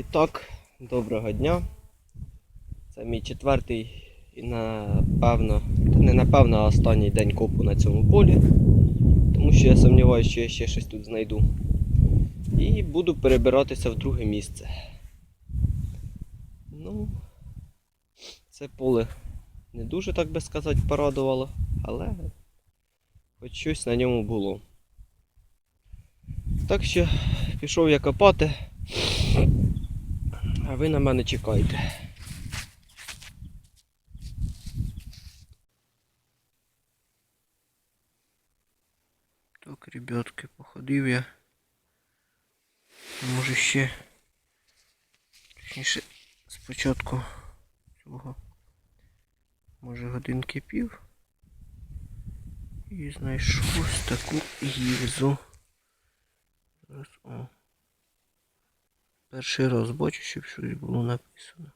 І так, доброго дня. Це мій четвертий і напевно, не напевно, а останній день копу на цьому полі. Тому що я сумніваюся, що я ще щось тут знайду. І буду перебиратися в друге місце. Ну, це поле не дуже, так би сказати, порадувало, але хоч щось на ньому було. Так що пішов я копати. А ви на мене чекайте. Так, ребятки, походив я. Може ще. Точніше, спочатку цього. Може годинки пів. І знайшов ось таку гільзу. Зараз, о. Перший раз бачу, щоб щось було написано.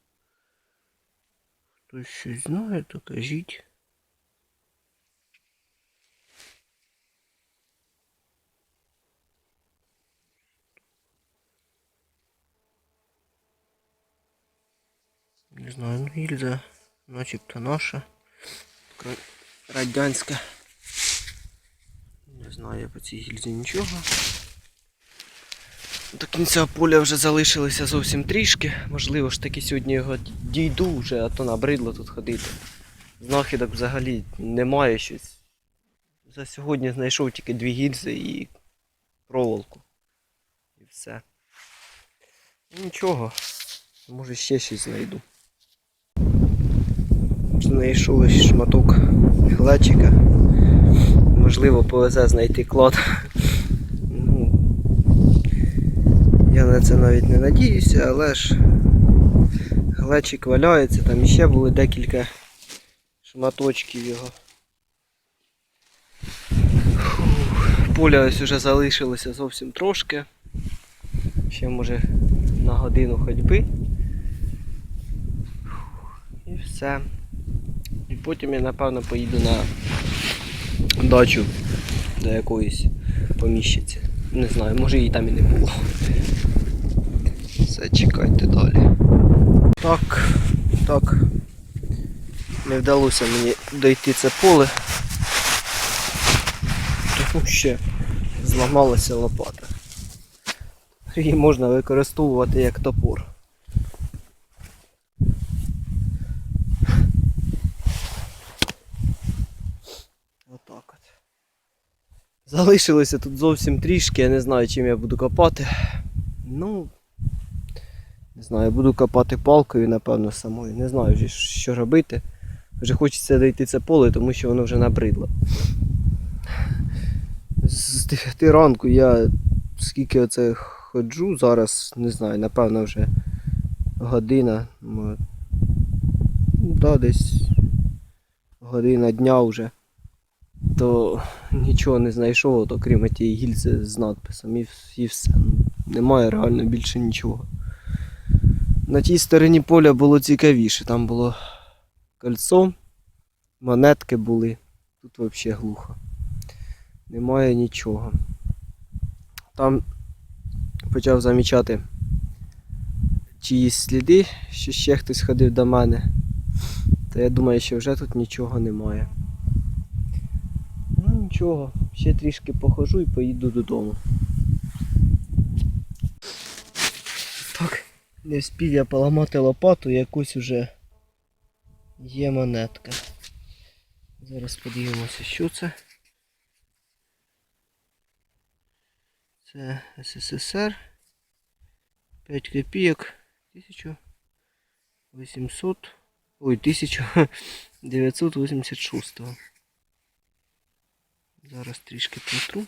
Хтось щось знає, то кажіть. Не знаю, ну гільза начебто наша. Така радянська. Не знаю я по цій гільзі нічого. До кінця поля вже залишилося зовсім трішки. Можливо ж таки сьогодні його дійду вже, а то набридло тут ходити. Знахідок взагалі немає щось. За сьогодні знайшов тільки дві гільзи і проволоку. І все. Нічого. Може ще щось знайду. Знайшов шматок глечика. Можливо, повезе знайти клад. Ну, я на це навіть не надіюся, але ж глечик валяється, там іще були декілька шматочків його. Поля ось уже залишилося зовсім трошки. Ще може на годину ходьби. І все. І потім я напевно поїду на дачу до якоїсь поміщиці. Не знаю, може її там і не було. Все, чекайте далі. Так, так. Не вдалося мені дойти це поле. Тому ще зламалася лопата. Її можна використовувати як топор. Отак от. Залишилося тут зовсім трішки, я не знаю, чим я буду копати. Ну, не знаю, буду копати палкою, напевно, самою. Не знаю вже, що робити. Вже хочеться дойти це поле, тому що воно вже набридло. З 9 ранку я скільки оце ходжу зараз, не знаю, напевно вже година. Ну, да, десь година дня вже. То нічого не знайшов, от, окрім тієї гільзи з надписом і, і все. Ну, Немає реально більше нічого. На тій стороні поля було цікавіше. Там було кольцо, монетки були. Тут взагалі глухо. Немає нічого. Там почав замічати чиїсь сліди, що ще хтось ходив до мене. Та я думаю, що вже тут нічого немає. Нічого, ще трішки похожу і поїду додому. Так, не встиг я поламати лопату, якусь уже є монетка. Зараз подивимося, що це. Це СССР. 5 копійок. 1800. Ой, 1986. Зараз трішки протру.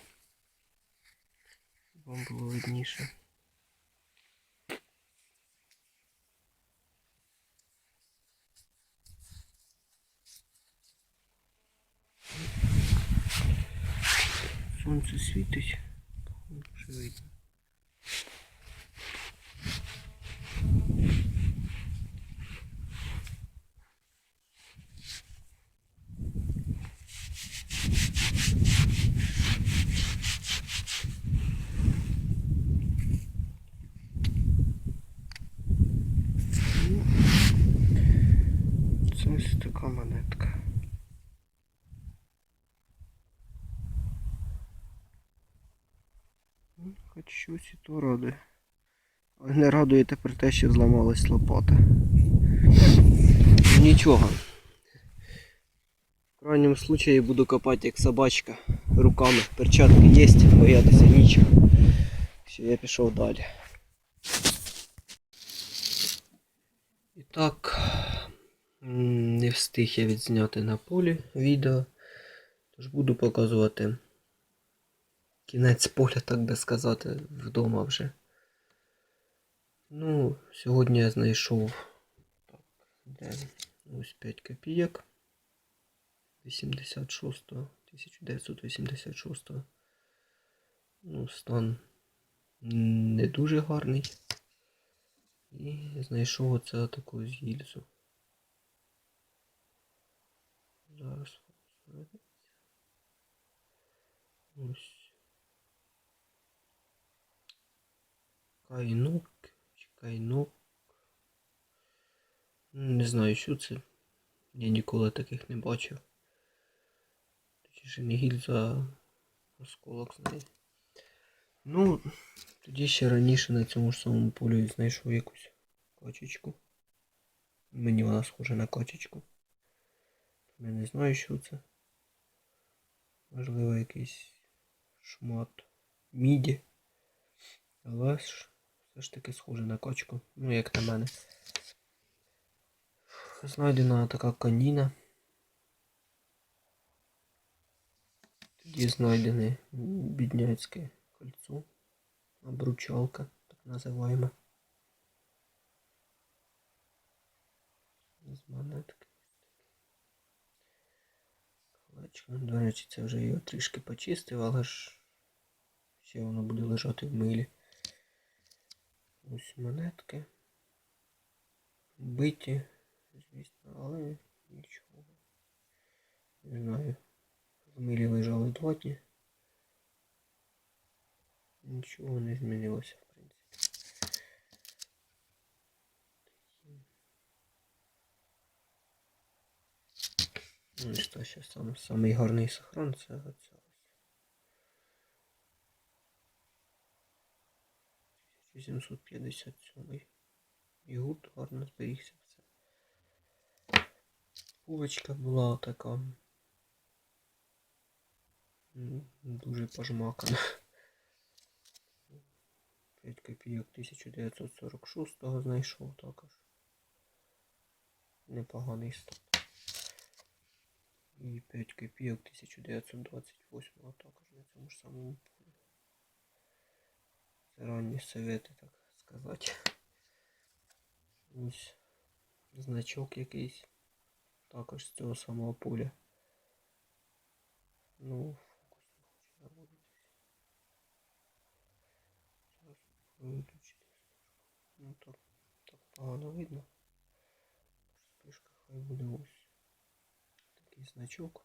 Вам було видніше. Сонце світить. Вже видно. Ось така монетка. Ну, Щось і то радує. Але не радує тепер те, що зламалась лопата. Нічого. В крайньому случаї буду копати як собачка руками. Перчатки є, боятися нічого. Все, я пішов далі. І так, не встиг я відзняти на полі відео. Тож буду показувати кінець поля, так би сказати, вдома вже. Ну, сьогодні я знайшов так, де ось 5 копійок 86 1986 Ну, стан не дуже гарний. І знайшов оце таку гільзу. Зараз. Ось. Кайнок. Ну, Не знаю, що це. Я ніколи таких не бачив. Точніше не гільза, осколок з неї. Ну, тоді ще раніше на цьому ж самому полі знайшов якусь качечку. Мені вона схожа на качечку. Я не знаю, що це. Можливо, якийсь шмат міді. Але ж все ж таки схоже на качку. Ну, як на мене. Знайдена така каніна. Тоді знайдене бідняцьке кольцо. Обручалка, так називаємо. З монетки. Колечко. До речі, це вже його трішки почистив, але ж ще воно буде лежати в милі. Ось монетки. Биті, звісно, але нічого. Не знаю. В милі лежали доті. Нічого не змінилося, в принципі. Ну і що, ще сам, самий гарний сохрон це оце. 857 І гурт гарно зберігся все. Полочка була така дуже пожмакана. 5 копійок 1946-го знайшов також. Непоганий стан. І 5 копійок 1928-го також на цьому ж самому Це ранні совети, так сказати. Ось значок якийсь. Також з цього самого поля. Ну, фокус не хоче наводитись. Зараз виключити. Ну так, так погано видно. Спишка хай буде ось такий значок.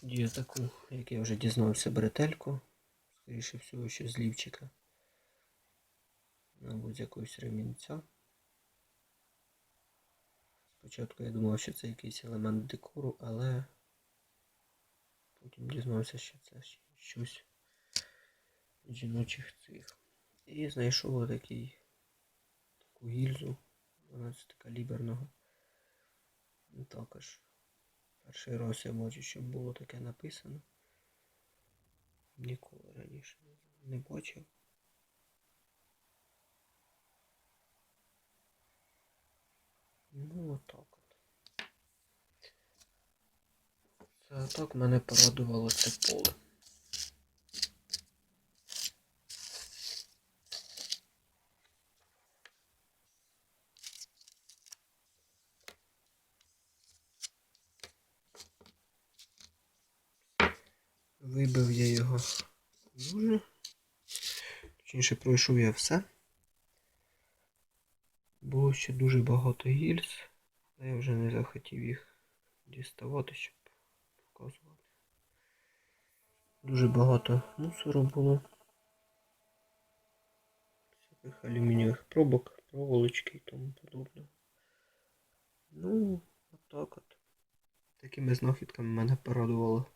Тоді я таку, як я вже дізнався, бретельку. Скоріше всього, що з лівчика. Мабуть, з якогось ремінця. Спочатку я думав, що це якийсь елемент декору, але потім дізнався, що це щось жіночих цих. І знайшов такий таку гільзу 12 каліберного. Також перший раз я бачу, щоб було таке написано. Ніколи раніше не бачив. Ну отак от. Це так мене порадувало це поле. Вибив я його дуже. Точніше пройшов я все. Було ще дуже багато гільз, але я вже не захотів їх діставати, щоб показувати. Дуже багато мусору було. всяких алюмінієвих пробок, проволочки і тому подобне. Ну, отак от. Такими знахідками мене порадувало.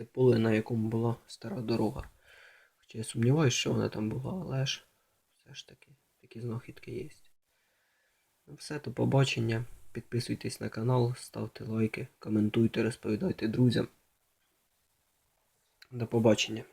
Це поле, на якому була стара дорога. Хоча я сумніваюся, що вона там була, але ж все ж таки такі знахідки є. Ну все, до побачення. Підписуйтесь на канал, ставте лайки, коментуйте, розповідайте друзям. До побачення.